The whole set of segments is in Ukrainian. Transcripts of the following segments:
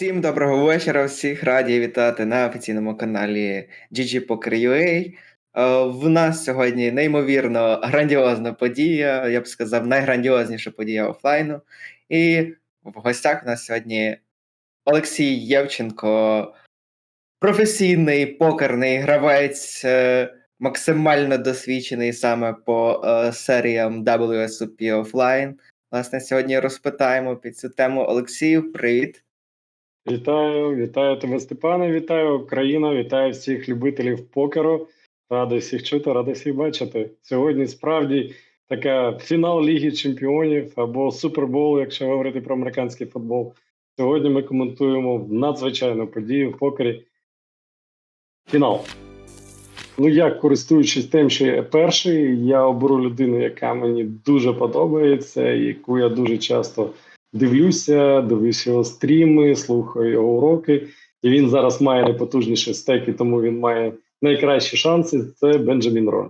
Всім доброго вечора, всіх раді вітати на офіційному каналі GG Poker.ua. Е, В нас сьогодні неймовірно грандіозна подія, я б сказав, найграндіозніша подія офлайну. І в гостях у нас сьогодні Олексій Євченко, професійний покерний гравець, е, максимально досвідчений саме по е, серіям WSOP Offline. Власне, сьогодні розпитаємо під цю тему Олексію. Привіт. Вітаю, вітаю тебе, Степане, вітаю Україна, вітаю всіх любителів покеру. Радий всіх чути, радий всіх бачити. Сьогодні справді така фінал Ліги Чемпіонів або Супербол, якщо говорити про американський футбол. Сьогодні ми коментуємо надзвичайну подію в покері. Фінал. Ну, я користуючись тим, що я перший, я оберу людину, яка мені дуже подобається, яку я дуже часто дивлюся, дивлюся його стріми, слухаю його уроки. І він зараз має найпотужніші стеки, тому він має найкращі шанси. Це Бенджамін Роль.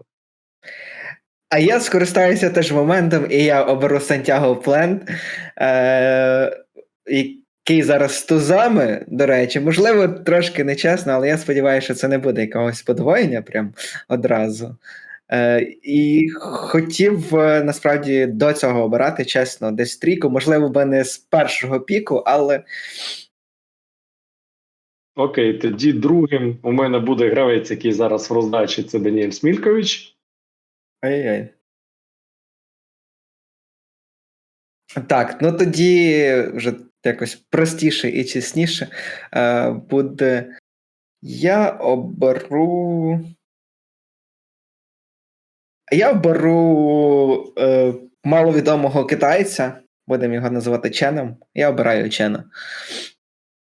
А я скористаюся теж моментом, і я оберу Сантьяго Плен, е- який зараз з тузами, до речі, можливо, трошки нечесно, але я сподіваюся, що це не буде якогось подвоєння прям одразу. Е, І хотів е, насправді до цього обирати, чесно, десь трійку, можливо, би не з першого піку, але Окей, тоді другим у мене буде гравець, який зараз в роздачі, це Даніель Смількович. Ай-яй. Так, ну тоді вже якось простіше і чесніше е, буде. Я оберу. Я оберу е, маловідомого китайця, будемо його називати Ченом. Я обираю Чена.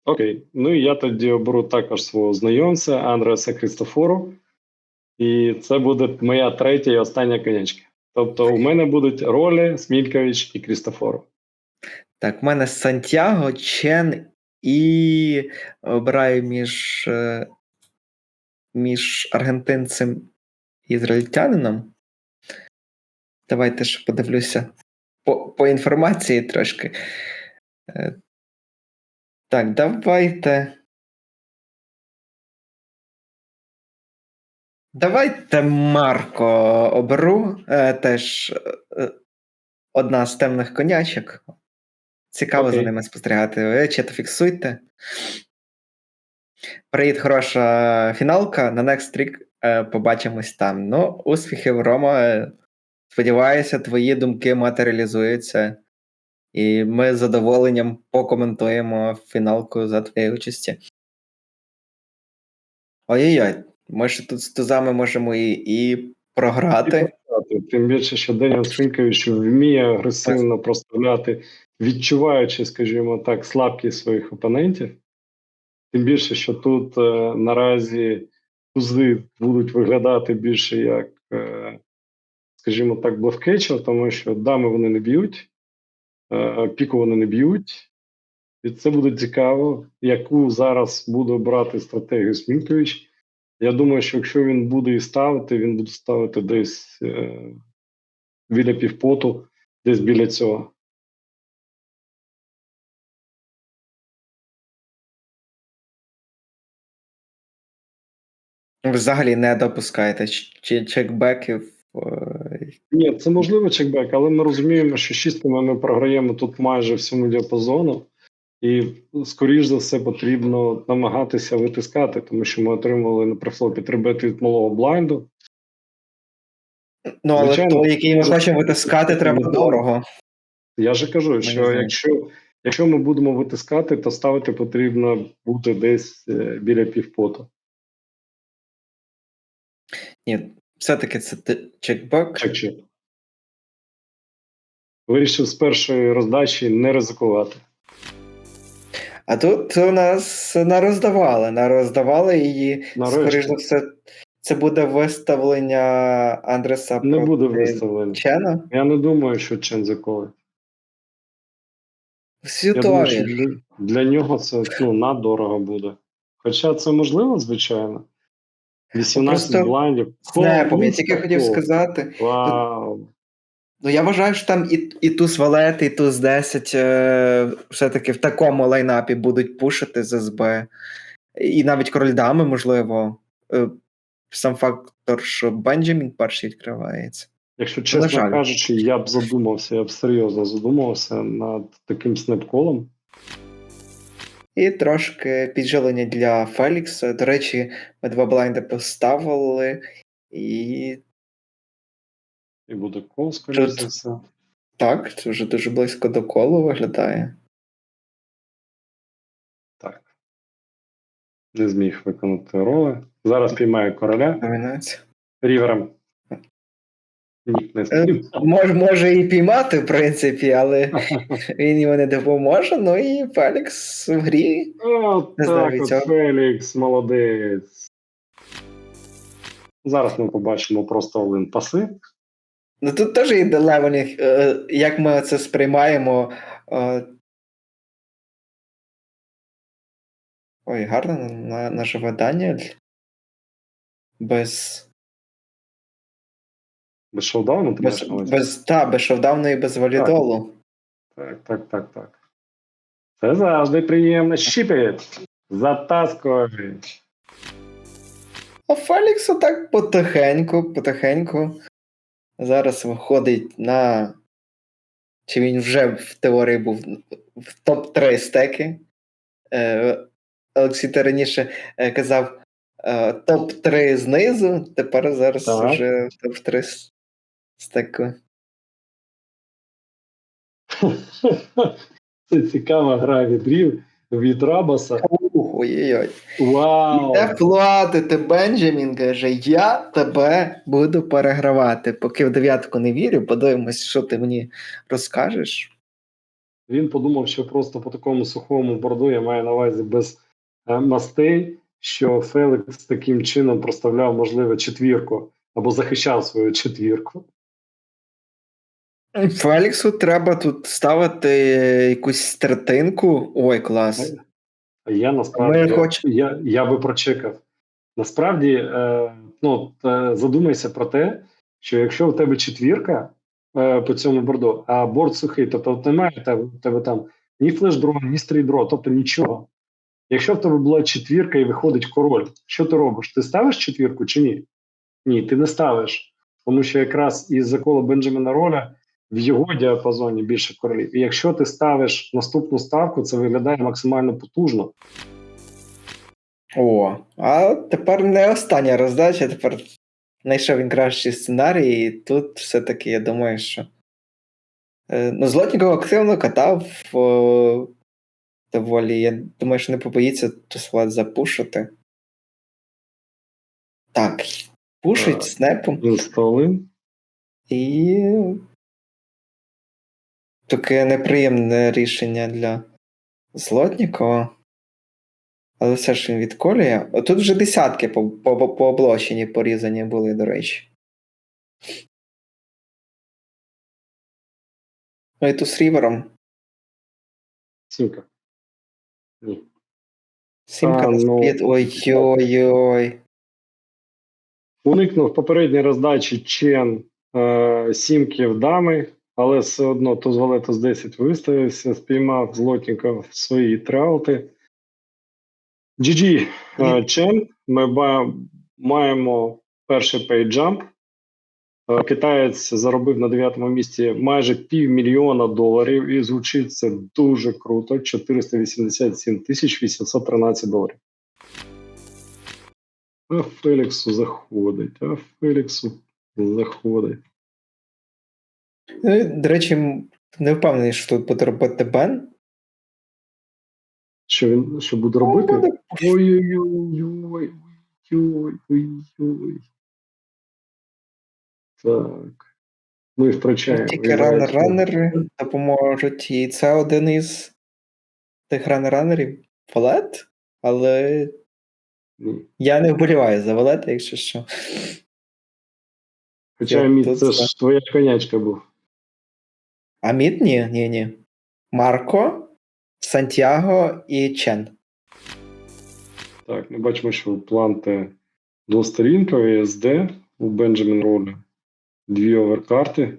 Окей, ну і я тоді оберу також свого знайомця Андреаса Крістофору. І це буде моя третя і остання конячка. Тобто, у мене будуть ролі Смількович і Крістофору. Так, в мене Сантьяго, Чен і обираю між, е, між аргентинцем і ізраїльтянином. Давайте ж подивлюся по, по інформації трошки. Е, Так, давайте. Давайте Марко оберу. Е, Теж е, одна з темних конячок. Цікаво за ними спостерігати. Ви чи то фіксуйте. Привіт, хороша фіналка. На Next е, побачимось там. Ну, успіхів, Рома. Сподіваюся, твої думки матеріалізуються. І ми з задоволенням покоментуємо фіналку за твоєю участі. Ой-ой-ой, ми ж тут з тузами можемо і, і програти. Тим більше, що Деніел Смількович вміє агресивно проставляти, відчуваючи, скажімо так, слабкість своїх опонентів. Тим більше, що тут е, наразі тузи будуть виглядати більше як, е, скажімо так, блокетчер, тому що дами вони не б'ють, е, піку вони не б'ють. І це буде цікаво, яку зараз буде брати стратегію Смількович. Я думаю, що якщо він буде і ставити, він буде ставити десь е, біля півпоту, десь біля цього. Взагалі не допускаєте чекбеків. е, Ні, це можливо чекбек, але ми розуміємо, що шістками ми програємо тут майже всьому діапазону, і, скоріш за все, потрібно намагатися витискати, тому що ми отримали на префлопі три бети від малого блайнду. Ну, але Звичайно, той, який ми хочемо витискати, треба дорого. Я же кажу, що якщо, якщо ми будемо витискати, то ставити потрібно бути десь е, біля півпоту. Ні, все-таки це те- чекбек. Чек чек. Вирішив з першої роздачі не ризикувати. А тут у нас нароздавали, нароздавали її. Скоріш за все, це буде виставлення Андреса Не буде виставлення. Чена. Я не думаю, що Чен заколить. Я думаю, що для, для нього це ну, надорого буде. Хоча це можливо, звичайно. 18 Просто блайндів. Снепом, я Клас, тільки хотів сказати. Вау. Ну, я вважаю, що там і, і туз валет, і туз 10 е, все-таки в такому лайнапі будуть пушити з СБ. І навіть король дами, можливо. Е, сам фактор, що Бенджамін перший відкривається. Якщо чесно кажучи, я б задумався, я б серйозно задумався над таким снеп-колом. І трошки підживлення для Фелікса. До речі, ми два блайнди поставили, і І буде кол, скоріше за все. так, це вже дуже близько до колу виглядає. Так. Не зміг виконати роли. Зараз піймає короля Домінація. рівером. Е, спіймав. Може, і піймати, в принципі, але він йому не допоможе. Ну і Фелікс в грі. Знаю, так, от цього. Фелікс, молодець. Зараз ми побачимо просто олин паси. Ну тут теж є них, е, як ми це сприймаємо. е. Ой, гарно на, наживе Даніель. Без, Без шоудауну ти без, маєш на увазі? без, та, без шовдауну і без валідолу. Так, так, так, так. Це завжди приємно. Щіпить. Затаскуй. А Фелікс отак потихеньку, потихеньку. Зараз виходить на. Чи він вже в теорії був в топ-3 стеки. Е, Олексій ти раніше е, казав е, топ-3 знизу, тепер зараз Так. вже топ-3 с- стеку. Це цікава гра відрів від Рабаса. Ой-ой-ой. Вау! Іде платити Бенджамін каже: Я тебе буду перегравати. Поки в дев'ятку не вірю, подивимось, що ти мені розкажеш. Він подумав, що просто по такому сухому борду я маю на увазі без е, мастей, що Фелікс таким чином проставляв, можливо, четвірку або захищав свою четвірку. Феліксу треба тут ставити якусь третинку. Ой, клас. А я насправді Ми хоч- я, я би прочекав. Насправді, е, ну, задумайся про те, що якщо в тебе четвірка е, по цьому борду, а борт сухий, тобто немає в тебе, там ні флеш-дро, ні стрій-дро, тобто нічого. Якщо в тебе була четвірка і виходить король, що ти робиш? Ти ставиш четвірку чи ні? Ні, ти не ставиш. Тому що якраз із заколу Бенджаміна Роля в його діапазоні більше королів. І якщо ти ставиш наступну ставку, це виглядає максимально потужно. О, а тепер не остання роздача, тепер знайшов він кращий сценарій, і тут все-таки я думаю, що. Е, ну, Злотніков активно катав о, доволі. Я думаю, що не побоїться Тусват запушити. Так, пушить снепом. Інсталин. І таке неприємне рішення для Злотнікова. Але все ж він відколює. Тут вже десятки по, по, порізані були, до речі. Ну і тут з рівером. Сімка. Ні. Сімка на ну. Ой-ой-ой. Уникнув попередній роздачі Чен е, сімки в дами, але все одно Тузвалето з 10 виставився, спіймав Злотніков свої траути. GG е, Чен. Ми маємо перший пейджамп. Китаєць заробив на 9-му місці майже півмільйона доларів, і звучить це дуже круто. 487 тисяч 813 доларів. А Феліксу заходить, а Феліксу заходить. Ну, До речі, не впевнений, що тут буде робити Бен. Що він що буде робити? Ну, буде Ой-ой-ой, ой-ой-ой. Так. Ми втрачаємо. Тільки ранер-ранери допоможуть, і це один із тих ранер-ранерів Валет, але Ні. я не вболіваю за Валета, якщо що. Хоча мій, це ж твоя конячка був. А Мід ні, ні, ні. Марко, Сантьяго і Чен. Так, ми бачимо, що у планте двосторінкові SD у Benjamin Ролі. Дві оверкарти.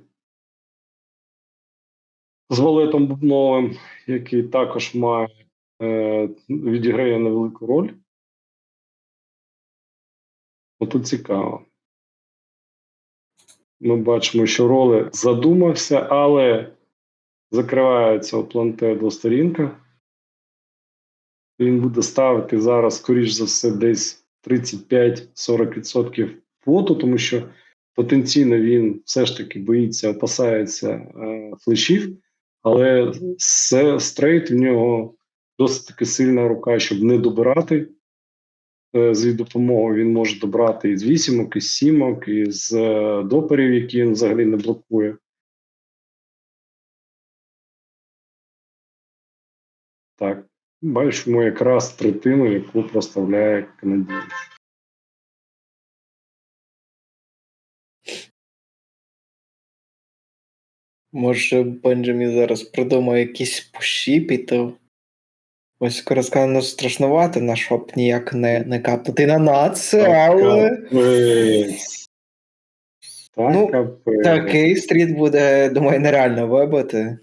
з Валетом Бубновим, який також має е, відіграє невелику роль. Отут цікаво. Ми бачимо, що роли задумався, але закривається у планте двосторінка. Він буде ставити зараз, скоріш за все, десь 35-40% флоту, тому що потенційно він все ж таки боїться, опасається е, флешів, але все, стрейт в нього досить таки сильна рука, щоб не добирати. Е, з її допомогою він може добрати із вісімок, із сімок, із е, доперів, які він взагалі не блокує. Так, бачимо якраз третину, яку проставляє канадієць. Може, Бенджамін зараз придумає якісь пущі піти. Ось скоро сказано страшнувати, на щоб ніяк не, не капнути на наце, але Так, Ну, такий стріт буде, думаю, нереально вибити.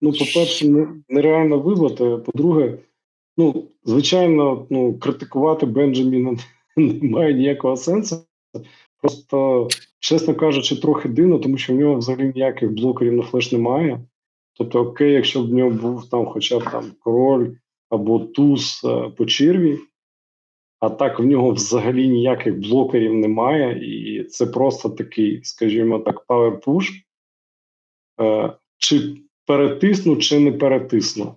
Ну, по-перше, нереально вибити. По-друге, ну, звичайно, ну, критикувати Бенджаміна немає ніякого сенсу. Просто, чесно кажучи, трохи дивно, тому що в нього взагалі ніяких блокерів на флеш немає. Тобто, окей, якщо б в нього був там хоча б там король або туз е, по черві, а так в нього взагалі ніяких блокерів немає, і це просто такий, скажімо так. Е, Чи перетисну, чи не перетисну.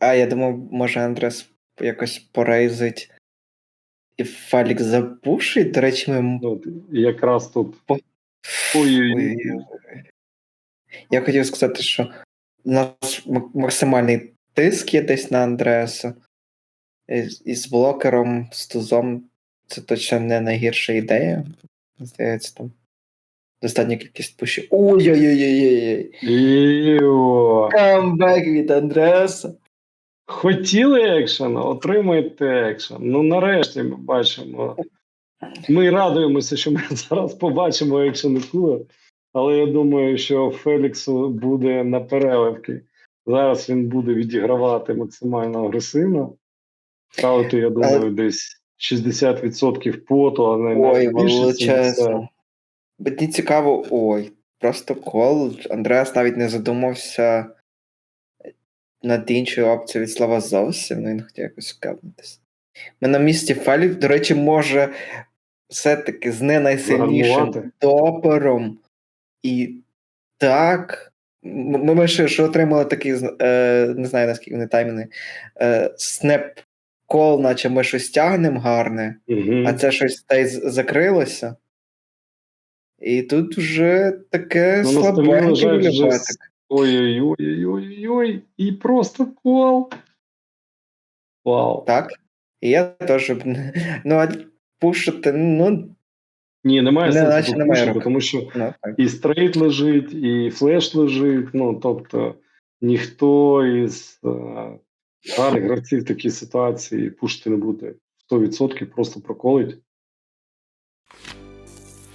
А я думав, може Андрес якось порейзить і Фалік запушить. До речі, ми. От, якраз тут. Ой-ой-ой. Я хотів сказати, що у нас максимальний тиск є десь на Андреаса. І, і з блокером, з тузом це точно не найгірша ідея. Здається, там достатня кількість пушів. Ой-ой-ой-ой-ой. Йо. Камбек від Андреаса. Хотіли екшен, отримайте екшен. Ну, нарешті ми бачимо. Ми радуємося, що ми зараз побачимо екшен Кула, але я думаю, що Феліксу буде на переливки. Зараз він буде відігравати максимально агресивно. Ставити, я думаю, десь 60% поту, а не Ой, величезно. Мені цікаво, ой, просто кол. Андреас навіть не задумався над іншою опцією від слова зовсім, ну він хотів якось капнутися. Ми на місці Фелік, до речі, може все-таки з не найсильнішим допером. І так. Ми, ми ще, ще отримали такий, е, не знаю наскільки вони тайміни, е, снеп кол, наче ми щось тягнемо гарне. Мгм. А це щось та й закрилося. І тут вже таке Ну, слабенький виліпетик. Ой-ой-ой-ой-ой, і просто кол. Вау. Так? І я теж. Ну, а пушити, ну, Ні, немає Не, сенсу немає пушити, тому що ну і стрейт лежить, і флеш лежить. Ну, тобто, ніхто із е, гарних гравців в такій ситуації пушити не буде 100%, просто проколить.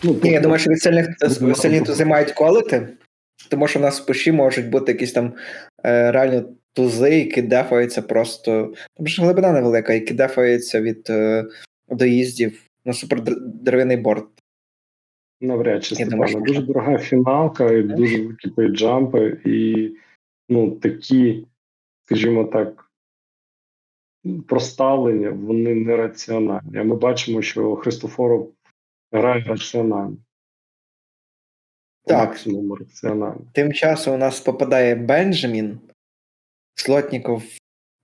Ну, Ні, я думаю, що від сильних сильні тузи мають колити, тому що в нас в пуші можуть бути якісь там е, реально тузи, які дефаються просто. Тому що глибина невелика, які дефаються від е, доїздів на супер борт. Навряд чи Степана. Дуже дорога фіналка, і дуже великі пейджампи, і ну, такі, скажімо так, проставлення, вони нераціональні. А ми бачимо, що Христофоров грає раціонально. Так. Максимуму раціонально. Тим часом у нас попадає Бенджамін, Слотніков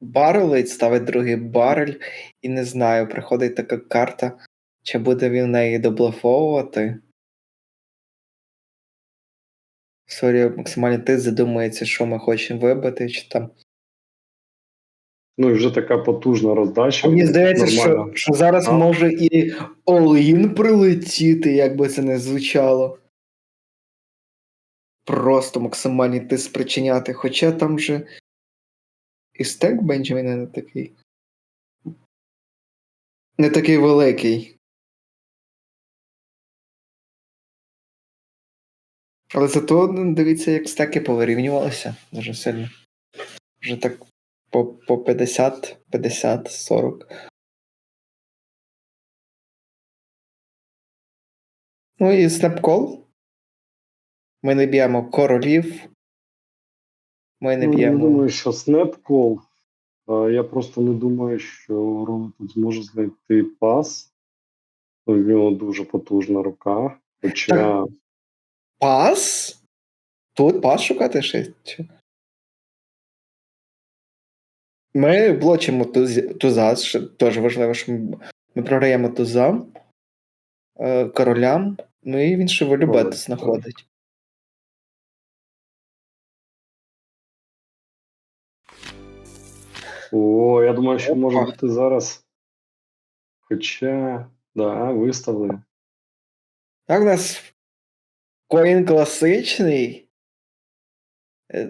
барелить, ставить другий барель, і не знаю, приходить така карта, чи буде він неї доблефовувати. Сорі, максимально ти задумається, що ми хочемо вибити, чи там. Ну і вже така потужна роздача. Мені здається, що, що зараз А? може і All-in прилетіти, як би це не звучало. Просто максимальний тиск спричиняти. Хоча там же і стек Бенджаміна не такий. Не такий великий. Але зато ну, дивіться, як стеки повирівнювалися дуже сильно. Вже так по, по 50, 50, 40. Ну і снепкол. Ми не б'ємо королів. Ми не Ну, Я б'ємо. думаю, що снеп-кол. Я просто не думаю, що Рона тут зможе знайти пас. У нього дуже потужна рука. Хоча Пас? Тут пас шукати ще? Ми блочимо туз- туза, що теж важливо, що ми, ми програємо тузам, е, королям, ну і він ще волю знаходить. О, я думаю, що може бути зараз. Хоча, да, виставили. Так, у нас коін класичний. Е,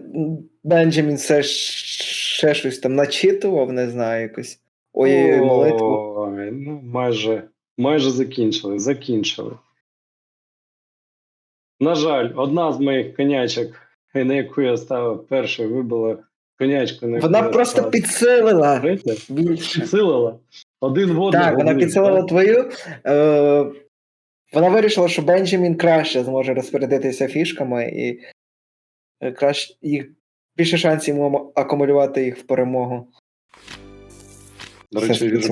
Бенджамін все ж- ще щось там начитував, не знаю, якось. Ой, молитву. Ой, ну, майже, майже закінчили. Закінчили. На жаль, одна з моїх конячок, на яку я ставив першою, вибила конячку, на Вона просто ставив підсилила більше. Підсилила. Один в одного. Так, вона підсилила так? твою. Е, вона вирішила, що Бенджамін краще зможе розпорядитися фішками і е, краще їх більше шансів йому акумулювати їх в перемогу. До речі, від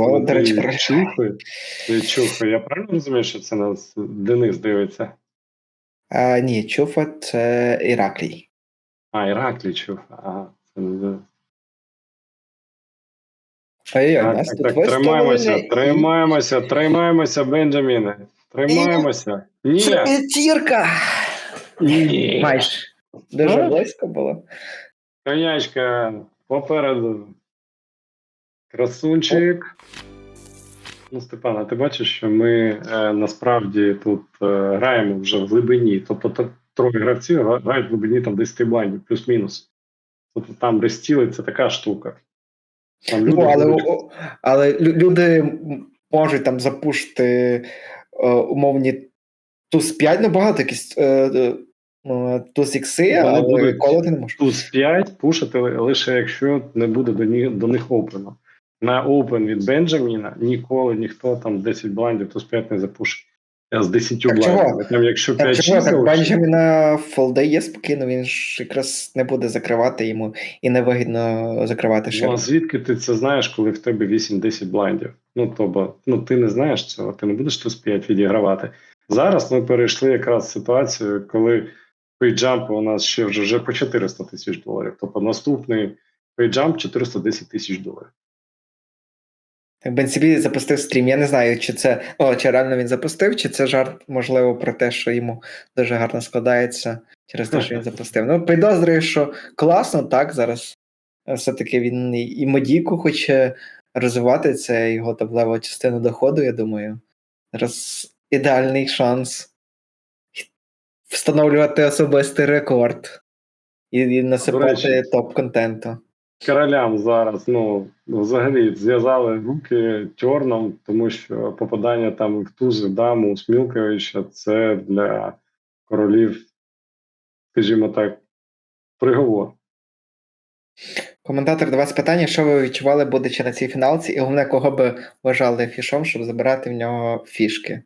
Чухи. Чухи. Я правильно розумію, що це нас Денис дивиться? А, ні, Чуфа це Іраклій. А, Іраклі Чуха. Ага. Це не Ой-ой, у Так, нас так, тут так, тримаємося, і- тримаємося, тримаємося, Бенджаміне. Тримаємося. Ні, Це п'ятірка! ні. Майже. Дуже А? близько було. Конячка попереду. Красунчик. Ну, Степан, а ти бачиш, що ми е, насправді тут е, граємо вже в глибині. Тобто троє гравців грають в глибині там 10 блайндів, плюс-мінус. Тобто там, де стіли, це така штука. Там люди Ну, але, будуть- але люди можуть там запушити е, умовні туз 5, ну багато якісь е, е, туз ікси, але будуть- коли ти не можеш. Туз 5 пушити лише якщо не буде до них, до них опену. На опен від Бенджаміна ніколи ніхто там 10 блайндів, туз 5 не запушить. З 10 Так блайндами. Там, якщо 5 Так чого так Бенджаміна фолде є спокійно, він ж якраз не буде закривати йому і невигідно закривати ну, а звідки ти це знаєш, коли в тебе 8-10 блайндів? Ну, тобто, ну ти не знаєш цього, ти не будеш туз 5 відігравати. Зараз ми перейшли якраз в ситуацію, коли пейджампи у нас ще вже, вже по 400 тисяч доларів. Тобто наступний пейджамп 410 тисяч доларів. Бен собі запустив стрім. Я не знаю, чи це о, чи реально він запустив, чи це жарт, можливо, про те, що йому дуже гарно складається через те, що він запустив. Ну, підозрюю, що класно, так, зараз е, все-таки він і Модіку хоче розвивати, це його таблева частина доходу, я думаю. Зараз ідеальний шанс встановлювати особистий рекорд і, і насипати топ-контенту. королям зараз ну взагалі зв'язали руки тьорном, тому що попадання там в тузи даму Смілковича це для королів, скажімо так, приговор. Коментатор до вас питання: що ви відчували, будучи на цій фіналці, і головне, кого би вважали фішом, щоб забирати в нього фішки?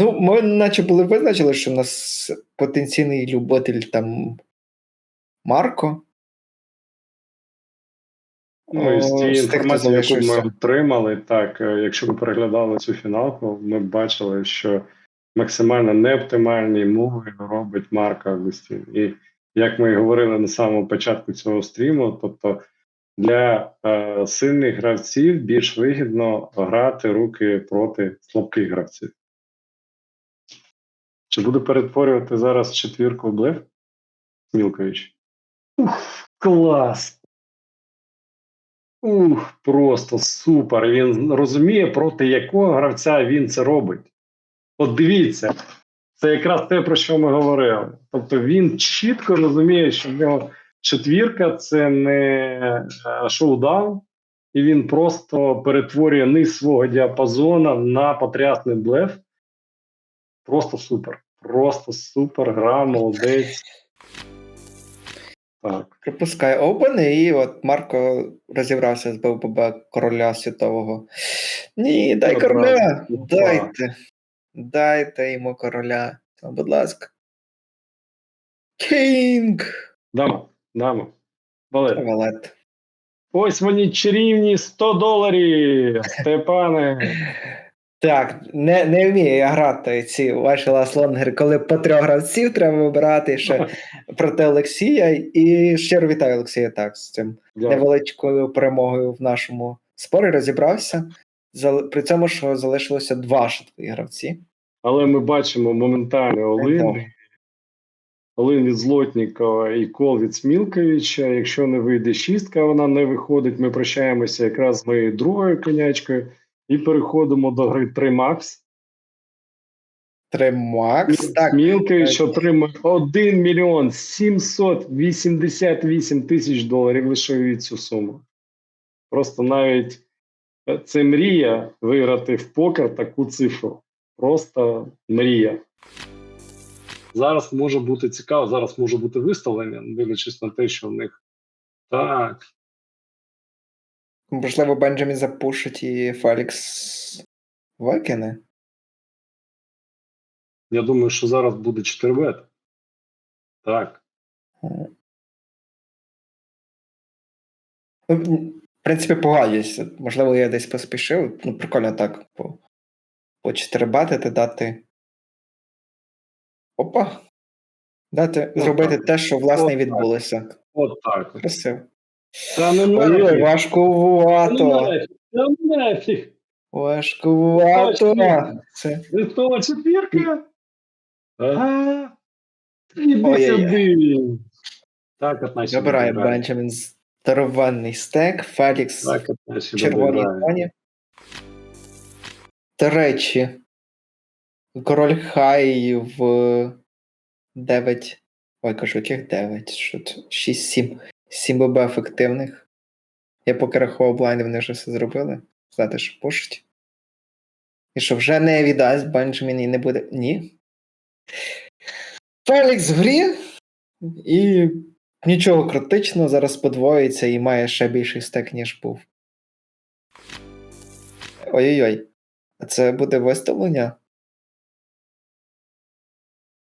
Ну, ми наче були визначили, що в нас потенційний любитель там Марко. Ну і з тієї інформації, яку ми отримали, так е, якщо ви переглядали цю фіналку, ми бачили, що максимально неоптимальні мови робить Марка Августін. І як ми і говорили на самому початку цього стріму, тобто для е, сильних гравців більш вигідно грати руки проти слабких гравців. Чи буде перетворювати зараз четвірку блеф? Смілкович? Ух, клас! Ух, просто супер. Він розуміє, проти якого гравця він це робить. От дивіться, це якраз те, про що ми говорили. Тобто він чітко розуміє, що в нього четвірка це не е, шоудаун, і він просто перетворює низ свого діапазона на потрясний блеф. Просто супер. Просто супер гра, молодець. Так. Припускай Open, і от Марко розібрався з БББ короля світового. Ні, дай Добре. короля! Дайте. Дайте йому короля. Будь ласка. Кінг! Дама, дама. Валер. Валет. Ось вони чарівні 100 доларів. Степане. Так, не, не вмію я грати ці ваші ласлонгери, коли по трьох гравців треба вибирати ще проти Олексія. І щиро вітаю Олексія так з цим Дякую. невеличкою перемогою в нашому спорі розібрався. При цьому, що залишилося два швидкі гравці. Але ми бачимо моментально Олин. Олин від Злотнікова і кол від Смілковича. Якщо не вийде шістка, вона не виходить. Ми прощаємося якраз з моєю другою конячкою і переходимо до гри 3 Макс. Три Макс. Так, Смілкович так. отримує 1 мільйон 788 тисяч доларів лише від цю суму. Просто навіть е, це мрія виграти в покер таку цифру. Просто мрія. Зараз може бути цікаво, зараз може бути виставлення, дивлячись на те, що в них так. Можливо, Бенджамін запушить і Фелікс викине. Я думаю, що зараз буде 4 бет. Так. Ну, В принципі, погоджуюся. Можливо, я десь поспішив. Ну, прикольно так. По, по 4 батити дати. Опа. Дати зробити так. те, що власне От відбулося. От так. Красиво. Та не Ой, нафіг. Та важкувато. Та не нафіг. Важкувато. Це Листова четвірка. Ага. Іди сюди. Так, от наші забирає. Бенджамін здоровенний стек, Фелікс Так, в червоній вибирають. До речі, король Хай в 9. Ой, кажу, яких 9? Що 6-7. 7 ББ ефективних. Я поки рахував блайнди, вони вже все зробили. Знати, що пушить. І що вже не віддасть Бенджамін і не буде. Ні. Фелікс в грі. І нічого критичного, зараз подвоїться і має ще більший стек, ніж був. Ой-ой-ой. А це буде виставлення?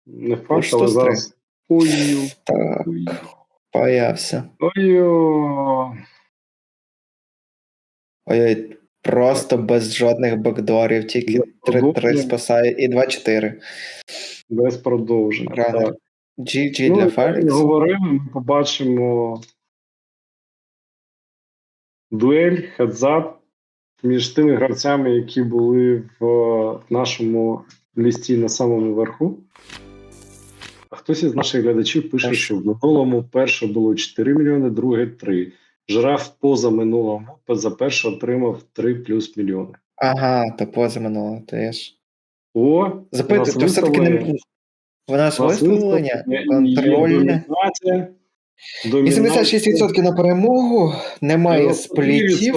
Не факт, але зараз. Ой, Так, ой, боявся. ой. Ой-ой, просто без жодних бекдорів, тільки 3-3 продовження. спасає і 2-4. Без продовження. GG Ну, для Фелікса. говорили, ми побачимо дуель, хедзап між тими гравцями, які були в е, нашому лісті на самому верху. А хтось із наших глядачів пише, що в минулому перше було 4 мільйони, друге 3. Жираф поза минулому за перше отримав 3 плюс мільйони. Ага, то поза минуло, то я ж. О, Запитую, то все-таки не. виставлення. В нас виставлення виставлення, контрольне. домінація. Домінація. 86% на перемогу, немає сплітів.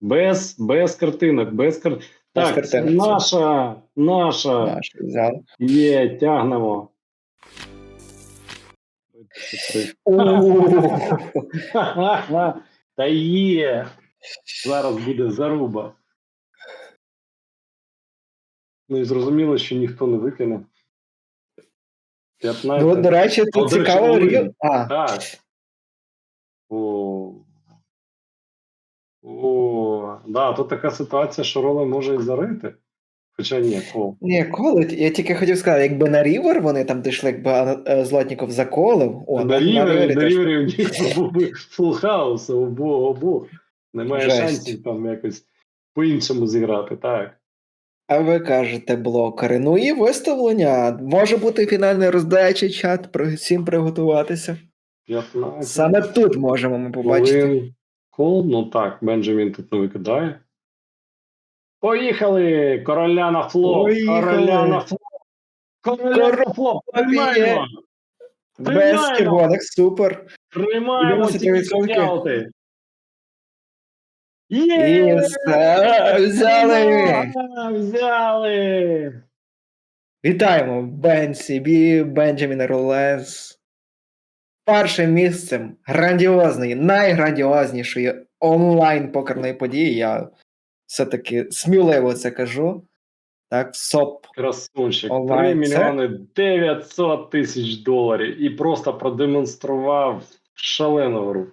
Без, без картинок, без кар... Без Так, це картинок, наша, наша. Наш. Є, тягнемо. Та є. Зараз буде заруба. Ну і зрозуміло, що ніхто не викине. 15. Ну, до речі, тут цікаво. Рів- А, Так. О. О, да, тут така ситуація, що роли може і зарити. Хоча ні, о. ні, колить. Я тільки хотів сказати, якби на Рівер вони там дійшли, якби е, Злотніков заколив. О, на рівері, на рівері у них був би фул хаус, обох, обох. Немає Жесть. шансів там якось по-іншому зіграти, так. А ви кажете блокери. Ну і виставлення. Може бути фінальний роздачі чат, про всім приготуватися. 15. Саме тут можемо ми побачити. Кол, ну так, Бенджамін тут не викидає. Поїхали! Короля на флоп! Поїхали! Короля на флоп! Короля на флоп! Тримаємо! Без червоних, супер. Тримаємо ці 93%. кокяути! І Є! взяли! Взяли! Вітаємо BNCB, Benjamin Рулес. Першим місцем грандіозної, найграндіознішої онлайн покерної події. Я все-таки сміливо це кажу. Так, СОП. Красунчик, 3 мільйони 900 тисяч доларів і просто продемонстрував шалену гру.